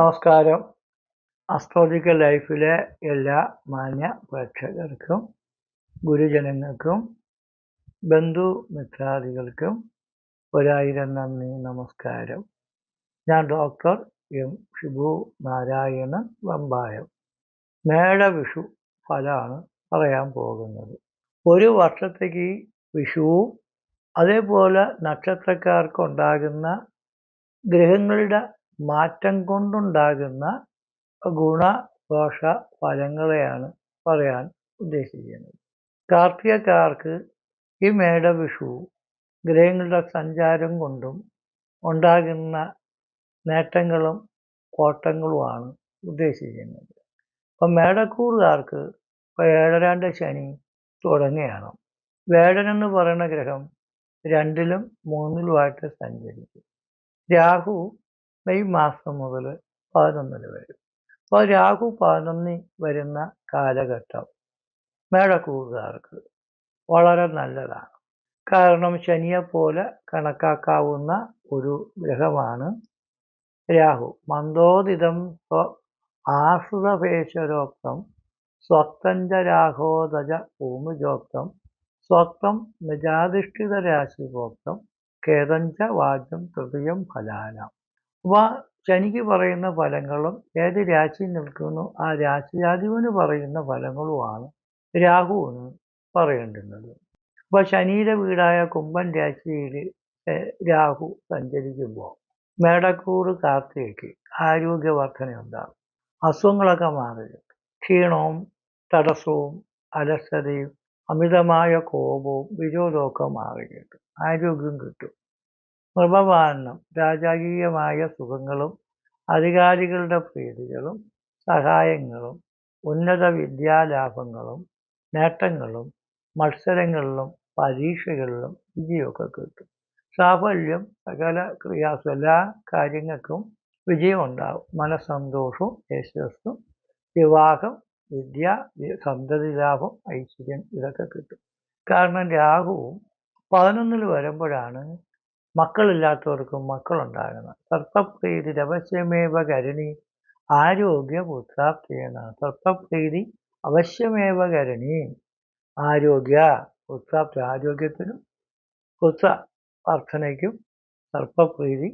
നമസ്കാരം. അസ്ട്രോളജിക്കൽ ലൈഫിലെ എല്ലാ മാന്യ പ്രേക്ഷകർക്കും ഗുരുജനങ്ങൾക്കും ബന്ധു മിത്രാദികൾക്കും ഒരായിരം നന്ദി നമസ്കാരം. ഞാൻ ഡോക്ടർ എം. ഷിബു നാരായണൻ വമ്പായം. മേടവിഷു ഫലമാണ് പറയാൻ പോകുന്നത്. ഒരു വർഷത്തേക്ക് വിഷുവും അതേപോലെ നക്ഷത്രക്കാർക്കുണ്ടാകുന്ന ഗ്രഹങ്ങളുടെ മാറ്റം കൊണ്ടുണ്ടാകുന്ന ഗുണദോഷ ഫലങ്ങളെയാണ് പറയാൻ ഉദ്ദേശിക്കുന്നത്. കാർത്തികക്കാർക്ക് ഈ മേടവിഷു ഗ്രഹങ്ങളുടെ സഞ്ചാരം കൊണ്ടും ഉണ്ടാകുന്ന നേട്ടങ്ങളും കോട്ടങ്ങളുമാണ് ഉദ്ദേശിക്കുന്നത്. അപ്പം മേടക്കൂറുകാർക്ക് ഇപ്പോൾ ഏഴരാണ്ട് ശനി തുടങ്ങുകയാണ് വേടൻ എന്ന് പറയുന്ന ഗ്രഹം രണ്ടിലും മൂന്നിലുമായിട്ട് സഞ്ചരിക്കും. രാഹു മെയ് മാസം മുതൽ പതിനൊന്നിൽ വരും. അപ്പോൾ രാഹു പതിനൊന്നിൽ വരുന്ന കാലഘട്ടം മേടക്കൂറുകാർക്ക് വളരെ നല്ലതാണ്. കാരണം ശനിയെപ്പോലെ കണക്കാക്കാവുന്ന ഒരു ഗ്രഹമാണ് രാഹു. മന്ദോദിതം സ്വ സ്വക്തഞ്ച രാഹോദജ ഭൂമിജോക്തം സ്വക്തം നിജാധിഷ്ഠിത രാശിഭോക്തം കേതഞ്ച വാചം തൃതീയം ഫലാനം. അപ്പോൾ ശനിക്ക് പറയുന്ന ഫലങ്ങളും ഏത് രാശിയിൽ നിൽക്കുന്നു ആ രാശിയാധിപന് പറയുന്ന ഫലങ്ങളുമാണ് രാഹുവിന് പറയേണ്ടുന്നത്. അപ്പോൾ ശനിയുടെ വീടായ കുംഭൻ രാശിയിൽ രാഹു സഞ്ചരിക്കുമ്പോൾ മേടക്കൂറ് കാർത്തികയ്ക്ക് ആരോഗ്യവർദ്ധനയുണ്ടാകും. അസുഖങ്ങളൊക്കെ മാറി. ക്ഷീണവും തടസ്സവും അലസതയും അമിതമായ കോപവും വിരോധമൊക്കെ മാറി. കിട്ടും ആരോഗ്യം കിട്ടും. നൃപപാലനം രാജകീയമായ സുഖങ്ങളും അധികാരികളുടെ പ്രീതികളും സഹായങ്ങളും ഉന്നത വിദ്യാലാഭങ്ങളും നേട്ടങ്ങളും മത്സരങ്ങളിലും പരീക്ഷകളിലും വിജയമൊക്കെ കിട്ടും. സാഫല്യം സകല ക്രിയാസും എല്ലാ കാര്യങ്ങൾക്കും വിജയം ഉണ്ടാവും മനസ്സന്തോഷവും യശസ്സും വിവാഹം വിദ്യ സന്തതി ലാഭം ഐശ്വര്യം ഇതൊക്കെ കിട്ടും. കാരണം രാഹുവും പതിനൊന്നിൽ വരുമ്പോഴാണ് മക്കളില്ലാത്തവർക്കും മക്കളുണ്ടാകണം. സർപ്പപ്രീതി അവശ്യമേവ കരുണി ആരോഗ്യ പുത്രാപ്തിയാണ് സർപ്പപ്രീതി അവശ്യമേവ കരുണി. ആരോഗ്യ പുത്രാപ്തി ആരോഗ്യത്തിനും പുത്ര പ്രാർത്ഥനയ്ക്കും സർപ്പപ്രീതി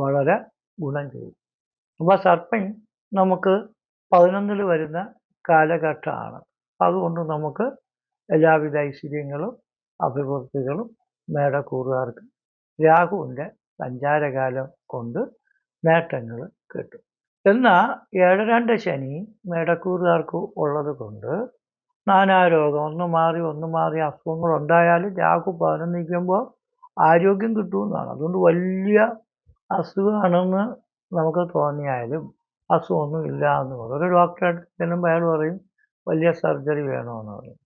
വളരെ ഗുണം ചെയ്യും. അപ്പോൾ സർപ്പൻ നമുക്ക് പതിനൊന്നിൽ വരുന്ന കാലഘട്ടമാണ്. അതുകൊണ്ട് നമുക്ക് എല്ലാവിധ ഐശ്വര്യങ്ങളും അഭിവൃദ്ധികളും മേടക്കൂറുകാർക്ക് രാഹുവിന്റെ സഞ്ചാരകാലം കൊണ്ട് നേട്ടങ്ങൾ കിട്ടും. എന്നാൽ ഏഴരണ്ട് ശനി മേടക്കൂറുകാർക്ക് ഉള്ളത് കൊണ്ട് നാനാരോഗം ഒന്ന് മാറി ഒന്ന് മാറി അസുഖങ്ങൾ ഉണ്ടായാലും രാഹു പതിനൊന്ന് നിൽക്കുമ്പോൾ ആരോഗ്യം കിട്ടുമെന്നാണ്. അതുകൊണ്ട് വലിയ അസുഖമാണെന്ന് നമുക്ക് തോന്നിയാലും അസുഖമൊന്നും ഇല്ല എന്ന് പറയും. ഒരു ഡോക്ടറെ ചെല്ലുമ്പോൾ അയാൾ പറയും വലിയ സർജറി വേണമെന്ന് പറയും.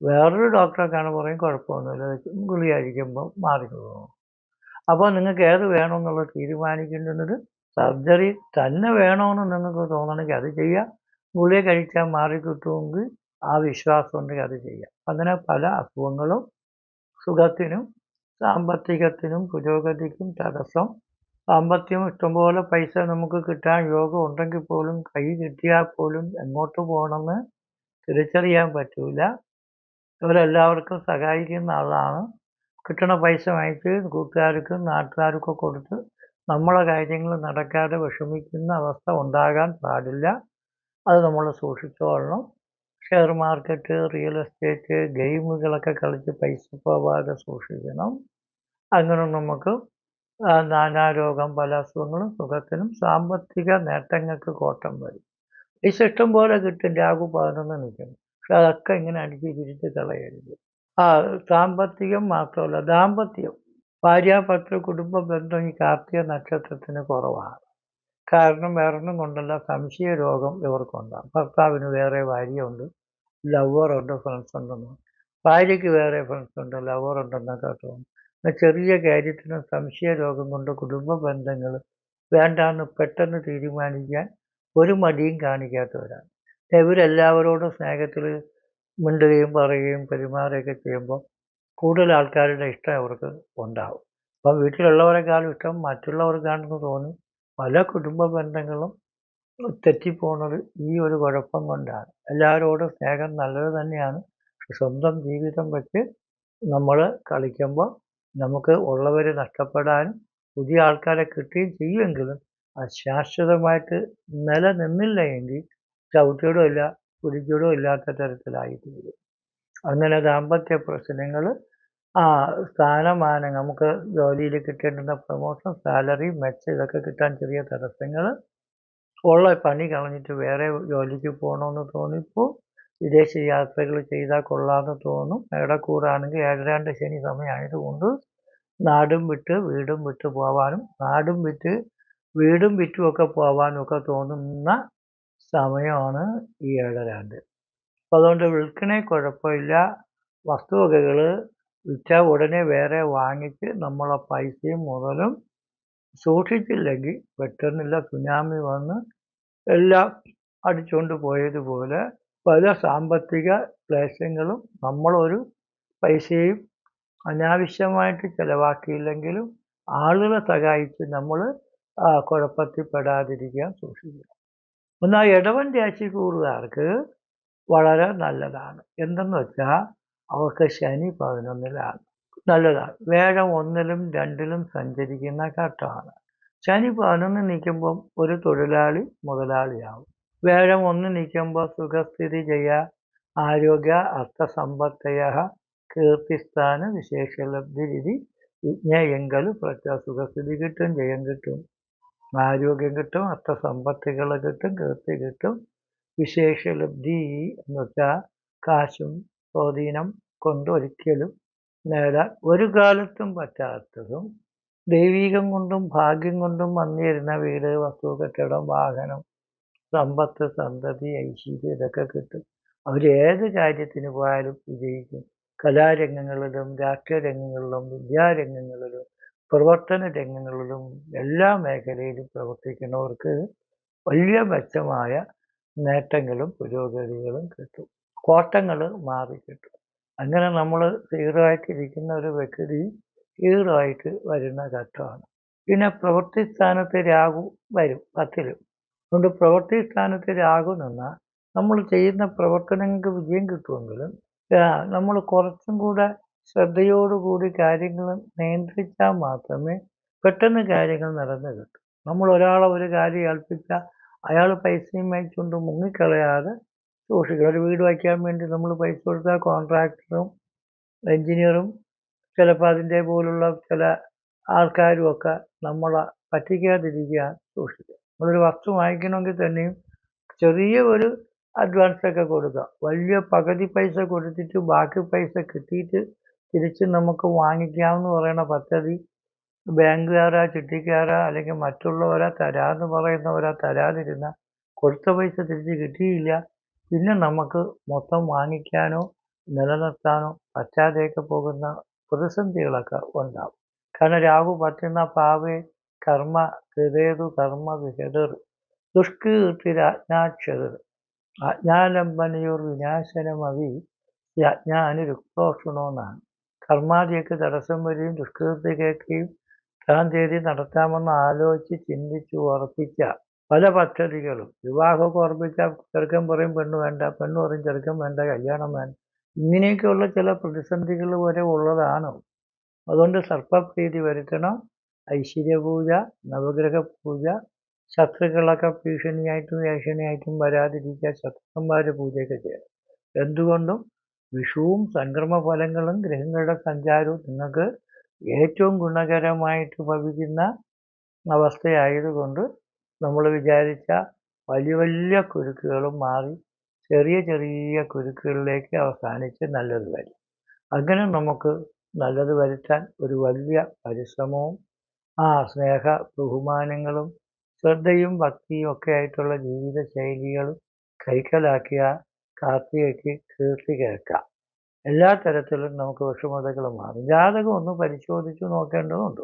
വേറൊരു ഡോക്ടറെ കാണാൻ പറയും കുഴപ്പമൊന്നുമില്ല. ഗുളി കഴിക്കുമ്പോൾ മാറിക്കൊള്ളും അപ്പോൾ നിങ്ങൾക്ക് ഏത് വേണമെന്നുള്ളത് തീരുമാനിക്കേണ്ടുന്നത് സർജറി തന്നെ വേണമെന്ന് നിങ്ങൾക്ക് തോന്നണമെങ്കിൽ അത് ചെയ്യാം. ഗുളിക കഴിച്ചാൽ മാറിക്കിട്ടുമെങ്കിൽ ആ വിശ്വാസം ഉണ്ടെങ്കിൽ അത് ചെയ്യാം. അങ്ങനെ പല അസുഖങ്ങളും സുഖത്തിനും സാമ്പത്തികത്തിനും പുരോഗതിക്കും തടസ്സം. സാമ്പത്തികം ഇഷ്ടംപോലെ പൈസ നമുക്ക് കിട്ടാൻ യോഗം ഉണ്ടെങ്കിൽ പോലും കൈ കിട്ടിയാൽ പോലും എങ്ങോട്ട് പോകണമെന്ന് തിരിച്ചറിയാൻ പറ്റൂല. ഇവരെല്ലാവർക്കും സഹായിക്കുന്ന ആളാണ് കിട്ടണ പൈസ വാങ്ങിച്ച് കൂട്ടുകാർക്കും നാട്ടുകാർക്കും കൊടുത്ത് നമ്മളെ കാര്യങ്ങൾ നടക്കാതെ വിഷമിക്കുന്ന അവസ്ഥ ഉണ്ടാകാൻ പാടില്ല. അത് നമ്മൾ സൂക്ഷിച്ചോളണം. ഷെയർ മാർക്കറ്റ് റിയൽ എസ്റ്റേറ്റ് ഗെയിമുകളൊക്കെ കളിച്ച് പൈസ പോവാതെ സൂക്ഷിക്കണം. അങ്ങനെ നമുക്ക് നാനാരോഗം പല അസുഖങ്ങളും സുഖത്തിനും സാമ്പത്തിക നേട്ടങ്ങൾക്ക് കോട്ടം വരും. പൈസ ഇഷ്ടം പോലെ കിട്ടും. രാഹു പതിനൊന്ന് നിൽക്കുന്നു. പക്ഷെ അതൊക്കെ ഇങ്ങനെ അടിച്ച് പിരിച്ച് കളയരുത്. ആ സാമ്പത്തികം മാത്രമല്ല ദാമ്പത്യം. ഭാര്യാഭർത്തൃ കുടുംബ ബന്ധം ഈ കാർത്തിക നക്ഷത്രത്തിന് കുറവാണ്. കാരണം വേറൊന്നും കൊണ്ടല്ല സംശയ രോഗം ഇവർക്കുണ്ടാകും. ഭർത്താവിന് വേറെ ഭാര്യയുണ്ട് ലവറുണ്ട് ഫ്രണ്ട്സ് ഉണ്ടെന്ന്. ഭാര്യയ്ക്ക് വേറെ ഫ്രണ്ട്സ് ഉണ്ട് ലവർ ഉണ്ടെന്നൊക്കെ തോന്നും. ചെറിയ കാര്യത്തിന് സംശയ രോഗം കൊണ്ട് കുടുംബ ബന്ധങ്ങൾ വേണ്ടാന്ന് പെട്ടെന്ന് തീരുമാനിക്കാൻ ഒരു മടിയും കാണിക്കാത്തവരാണ്. ഇവരെല്ലാവരോടും സ്നേഹത്തിൽ മിണ്ടുകയും പറയുകയും പെരുമാറുകയൊക്കെ ചെയ്യുമ്പോൾ കൂടുതൽ ആൾക്കാരുടെ ഇഷ്ടം അവർക്ക് ഉണ്ടാവും. അപ്പം വീട്ടിലുള്ളവരെക്കാളും ഇഷ്ടം മറ്റുള്ളവർക്കാണെന്ന് തോന്നി പല കുടുംബ ബന്ധങ്ങളും തെറ്റിപ്പോണത് ഈ ഒരു കുഴപ്പം കൊണ്ടാണ്. എല്ലാവരോടും സ്നേഹം നല്ലത് തന്നെയാണ്. സ്വന്തം ജീവിതം വെച്ച് നമ്മൾ കളിക്കുമ്പോൾ നമുക്ക് ഉള്ളവർ നഷ്ടപ്പെടാനും പുതിയ ആൾക്കാരെ കിട്ടുകയും ചെയ്യുമെങ്കിലും അത് ശാശ്വതമായിട്ട് നിലനിന്നില്ല എങ്കിൽ ചവിട്ടിയിടും ഇല്ല പിടിച്ചിടും ഇല്ലാത്ത തരത്തിലായി തീരും അങ്ങനെ ദാമ്പത്യ പ്രശ്നങ്ങൾ ആ സ്ഥാനമാനം നമുക്ക് ജോലിയിൽ കിട്ടേണ്ടുന്ന പ്രൊമോഷൻ സാലറി മെച്ച ഇതൊക്കെ കിട്ടാൻ ചെറിയ തടസ്സങ്ങൾ ഉള്ള പണി കളഞ്ഞിട്ട് വേറെ ജോലിക്ക് പോകണമെന്ന് തോന്നിപ്പോൾ വിദേശ യാത്രകൾ ചെയ്താൽ കൊള്ളാമെന്ന് തോന്നും. മേടക്കൂറാണെങ്കിൽ ഏഴരാണ്ട് ശനി സമയമായതുകൊണ്ട് നാടും വിട്ട് വീടും വിട്ട് പോവാനും നാടും വിറ്റ് വീടും വിറ്റുമൊക്കെ പോവാനും ഒക്കെ തോന്നുന്ന സമയമാണ് ഈ ഏഴരാണ്ട് അപ്പോൾ അതുകൊണ്ട് വിൽക്കണേ കുഴപ്പമില്ല. വസ്തുവകകൾ വിറ്റ ഉടനെ വേറെ വാങ്ങിച്ച് നമ്മളെ പൈസയും മുതലും സൂക്ഷിച്ചില്ലെങ്കിൽ പെട്ടെന്നില്ല സുനാമി വന്ന് എല്ലാം അടിച്ചുകൊണ്ട് പോയതുപോലെ പല സാമ്പത്തിക ക്ലേശങ്ങളും നമ്മളൊരു പൈസയും അനാവശ്യമായിട്ട് ചിലവാക്കിയില്ലെങ്കിലും ആളുകളെ സഹായിച്ച് നമ്മൾ കുഴപ്പത്തിൽ പെടാതിരിക്കാൻ എന്നാൽ ഇടവൻ രാശിക്കൂറുകാർക്ക് വളരെ നല്ലതാണ്. എന്തെന്ന് വെച്ചാൽ അവർക്ക് ശനി പതിനൊന്നിലാണ് നല്ലതാണ്. വേഗം ഒന്നിലും രണ്ടിലും സഞ്ചരിക്കുന്ന ഘട്ടമാണ്. ശനി പതിനൊന്ന് നിൽക്കുമ്പം ഒരു തൊഴിലാളി മുതലാളിയാവും. വേഗം ഒന്ന് നിൽക്കുമ്പോൾ സുഖസ്ഥിതി ചെയ്യ ആരോഗ്യ അർത്ഥസമ്പത്തയ കീർത്തിസ്ഥാന വിശേഷലബ്ധി രീതി വിജ്ഞയെങ്കൽ പ്രത്യേക സുഖസ്ഥിതി കിട്ടും ജയം കിട്ടും. ആരോഗ്യം കിട്ടും അർത്ഥസമ്പത്തുകൾ കിട്ടും കീർത്തി കിട്ടും. വിശേഷലബ്ധി എന്ന് വെച്ചാൽ കാശും സ്വാധീനം കൊണ്ട് ഒരിക്കലും നേടാൻ ഒരു കാലത്തും പറ്റാത്തതും ദൈവീകം കൊണ്ടും ഭാഗ്യം കൊണ്ടും വന്നിരുന്ന വീട് വസ്തു കെട്ടിടം വാഹനം സമ്പത്ത് സന്തതി ഐശ്വര്യം ഇതൊക്കെ കിട്ടും. അവർ ഏത് കാര്യത്തിന് പോയാലും വിജയിക്കും. കലാരംഗങ്ങളിലും രാഷ്ട്രീയ രംഗങ്ങളിലും വിദ്യാരംഗങ്ങളിലും പ്രവർത്തന രംഗങ്ങളിലും എല്ലാ മേഖലയിലും പ്രവർത്തിക്കുന്നവർക്ക് വലിയ മെച്ചമായ നേട്ടങ്ങളും പുരോഗതികളും കിട്ടും. കോട്ടങ്ങൾ മാറി കിട്ടും. അങ്ങനെ നമ്മൾ സീറോ ആയിട്ടിരിക്കുന്ന ഒരു വ്യക്തി ഹീറോ ആയിട്ട് വരുന്ന ഘട്ടമാണ്. പിന്നെ പ്രവൃത്തി സ്ഥാനത്ത് രാഹു വരും പത്തിലും. അതുകൊണ്ട് പ്രവൃത്തി സ്ഥാനത്ത് രാഹു നിന്നാൽ നമ്മൾ ചെയ്യുന്ന പ്രവർത്തനങ്ങൾക്ക് വിജയം കിട്ടുമെങ്കിലും നമ്മൾ കുറച്ചും കൂടെ ശ്രദ്ധയോടുകൂടി കാര്യങ്ങൾ നിയന്ത്രിച്ചാൽ മാത്രമേ പെട്ടെന്ന് കാര്യങ്ങൾ നടന്നു കിട്ടും. നമ്മൾ ഒരാളെ ഒരു കാര്യം ഏൽപ്പിച്ചാൽ അയാൾ പൈസയും വാങ്ങിച്ചുകൊണ്ട് മുങ്ങിക്കളയാതെ സൂക്ഷിക്കണം. ഒരു വീട് വയ്ക്കാൻ വേണ്ടി നമ്മൾ പൈസ കൊടുത്താൽ കോൺട്രാക്ടറും എൻജിനീയറും ചിലപ്പോൾ അതിന്റെ പോലുള്ള ചില ആൾക്കാരും ഒക്കെ നമ്മളെ പറ്റിക്കാതിരിക്കാൻ സൂക്ഷിക്കുക. നമ്മളൊരു വസ്തു വാങ്ങിക്കണമെങ്കിൽ തന്നെയും ചെറിയ ഒരു അഡ്വാൻസ് ഒക്കെ കൊടുക്കുക. വലിയ പകുതി പൈസ കൊടുത്തിട്ട് ബാക്കി പൈസ കിട്ടിയിട്ട് തിരിച്ച് നമുക്ക് വാങ്ങിക്കാമെന്ന് പറയുന്ന പദ്ധതി ബാങ്കുകാരാ ചിട്ടിക്കാരാ അല്ലെങ്കിൽ മറ്റുള്ളവരാ തരാമെന്ന് പറയുന്നവരാ തരാതിരുന്ന കൊടുത്ത പൈസ തിരിച്ച് കിട്ടിയില്ല. പിന്നെ നമുക്ക് മൊത്തം വാങ്ങിക്കാനോ നിലനിർത്താനോ പറ്റാതെയൊക്കെ പോകുന്ന പ്രതിസന്ധികളൊക്കെ ഉണ്ടാവും. കാരണം രാഹു പറ്റുന്ന പാവേ കർമ്മ ഹൃദയതു കർമ്മ വിഹതർ ദുഷ്കീർത്തിരാജ്ഞാക്ഷതർ അജ്ഞാലംബനയോർ വിനാശനമവി യജ്ഞാനുരുക്തോഷണോ എന്നാണ് കർമാദിയൊക്കെ തടസ്സം വരികയും ദുഷ്കൃതത്തെ കേൾക്കുകയും താൻ തീയതി നടത്താമെന്ന് ആലോചിച്ച് ചിന്തിച്ച് ഉറപ്പിച്ച പല പദ്ധതികളും. വിവാഹമൊക്കെ ഉറപ്പിച്ച ചെറുക്കൻ പറയും പെണ്ണ് വേണ്ട പെണ്ണ് പറയും ചെറുക്കൻ വേണ്ട കല്യാണം വേണ്ട. ഇങ്ങനെയൊക്കെയുള്ള ചില പ്രതിസന്ധികൾ വരെ ഉള്ളതാണ്. അതുകൊണ്ട് സർപ്പപ്രീതി വരുത്തണം. ഐശ്വര്യപൂജ നവഗ്രഹ പൂജ ശത്രുക്കളൊക്കെ ഭീഷണിയായിട്ടും ഏഷണിയായിട്ടും വരാതിരിക്കുക ശത്രുക്കന്മാരുടെ പൂജയൊക്കെ ചെയ്യണം. എന്തുകൊണ്ടും വിഷുവും സംക്രമ ഫലങ്ങളും ഗ്രഹങ്ങളുടെ സഞ്ചാരവും നിങ്ങൾക്ക് ഏറ്റവും ഗുണകരമായിട്ട് ഭവിക്കുന്ന അവസ്ഥയായതുകൊണ്ട് നമ്മൾ വിചാരിച്ച വലിയ വലിയ കുരുക്കുകളും മാറി ചെറിയ ചെറിയ കുരുക്കുകളിലേക്ക് അവസാനിച്ച് നല്ലത് വരും. അങ്ങനെ നമുക്ക് നല്ലത് വരുത്താൻ ഒരു വലിയ പരിശ്രമവും ആ സ്നേഹ ബഹുമാനങ്ങളും ശ്രദ്ധയും ഭക്തിയും ഒക്കെ ആയിട്ടുള്ള ജീവിത ശൈലികളും കൈക്കലാക്കിയ കാർത്തികയ്ക്ക് കീർത്തി കേൾക്കാം. എല്ലാ തരത്തിലും നമുക്ക് വിഷമതകൾ മാറും. ജാതകം ഒന്ന് പരിശോധിച്ച് നോക്കേണ്ടതുണ്ട്.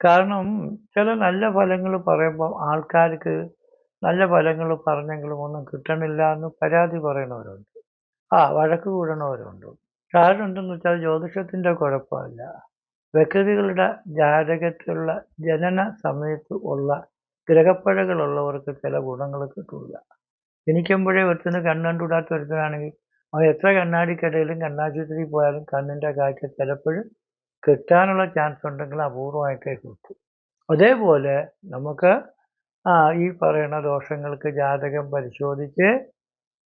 കാരണം ചില നല്ല ഫലങ്ങൾ പറയുമ്പോൾ ആൾക്കാർക്ക് നല്ല ഫലങ്ങൾ പറഞ്ഞെങ്കിലും ഒന്നും കിട്ടണില്ല എന്ന് പരാതി പറയണവരുണ്ട് ആ വഴക്ക് കൂടണവരുണ്ട്. കാരണം എന്തെന്ന് വെച്ചാൽ ജ്യോതിഷത്തിന്റെ കുഴപ്പമില്ല. വ്യക്തികളുടെ ജാതകത്തിലുള്ള ജനന സമയത്ത് ഉള്ള ഗ്രഹപ്പഴകളുള്ളവർക്ക് ചില ഗുണങ്ങൾ കിട്ടില്ല ജനിക്കുമ്പോഴേ ഒരുത്തിന് കണ്ണുകൂടാത്ത ഒരുത്തനാണെങ്കിൽ അവൻ എത്ര കണ്ണാടിക്കിടയിലും കണ്ണാശുപത്രി പോയാലും കണ്ണിന്റെ കാഴ്ച ചിലപ്പോഴും കിട്ടാനുള്ള ചാൻസ് ഉണ്ടെങ്കിൽ അപൂർവമായിട്ടേ കിട്ടും. അതേപോലെ നമുക്ക് ആ ഈ പറയുന്ന ദോഷങ്ങൾക്ക് ജാതകം പരിശോധിച്ച്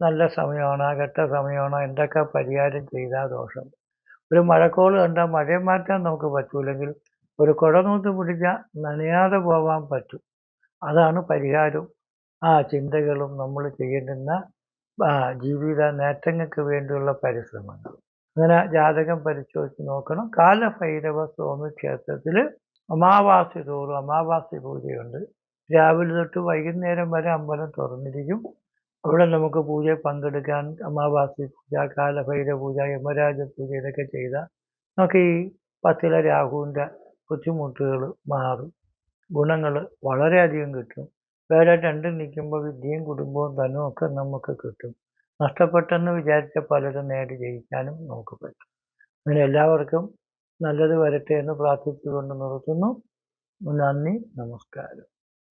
നല്ല സമയമാണോ ഘട്ട സമയമാണോ എന്തൊക്കെ പരിഹാരം ചെയ്താൽ ദോഷം. ഒരു മഴക്കോൾ കണ്ടാൽ മഴയെ മാറ്റാൻ നമുക്ക് പറ്റൂലെങ്കിൽ ഒരു കുടനൂത്ത് പിടിച്ചാൽ നനയാതെ പോകാൻ പറ്റും. അതാണ് പരിഹാരം. ആ ചിന്തകളും നമ്മൾ ചെയ്യേണ്ടുന്ന ആ, ജീവിത നേട്ടങ്ങൾക്ക് വേണ്ടിയുള്ള പരിശ്രമങ്ങൾ. അങ്ങനെ ജാതകം പരിശോധിച്ച് നോക്കണം. കാലഭൈരവ സ്വാമി ക്ഷേത്രത്തിൽ അമാവാസി തോറും അമാവാസി പൂജയുണ്ട്. രാവിലെ തൊട്ട് വൈകുന്നേരം വരെ അമ്പലം തുറന്നിരിക്കും. അവിടെ നമുക്ക് പൂജ പങ്കെടുക്കാൻ അമാവാസി പൂജ കാലഭൈരവ പൂജ യമരാജ പൂജ ഇതൊക്കെ ചെയ്താൽ നമുക്ക് ഈ പത്തില രാഹുവിന്റെ ബുദ്ധിമുട്ടുകൾ മാറും. ഗുണങ്ങൾ വളരെയധികം കിട്ടും. വേറെ രണ്ടും നിൽക്കുമ്പോൾ വിദ്യയും കുടുംബവും ധനവും ഒക്കെ നമുക്ക് കിട്ടും. നഷ്ടപ്പെട്ടെന്ന് വിചാരിച്ച പലരും നേടി ജയിക്കാനും നമുക്ക് പറ്റും. അങ്ങനെ എല്ലാവർക്കും നല്ലത് വരട്ടെ എന്ന് പ്രാർത്ഥിച്ചുകൊണ്ട് നിർത്തുന്നു. നന്ദി നമസ്കാരം.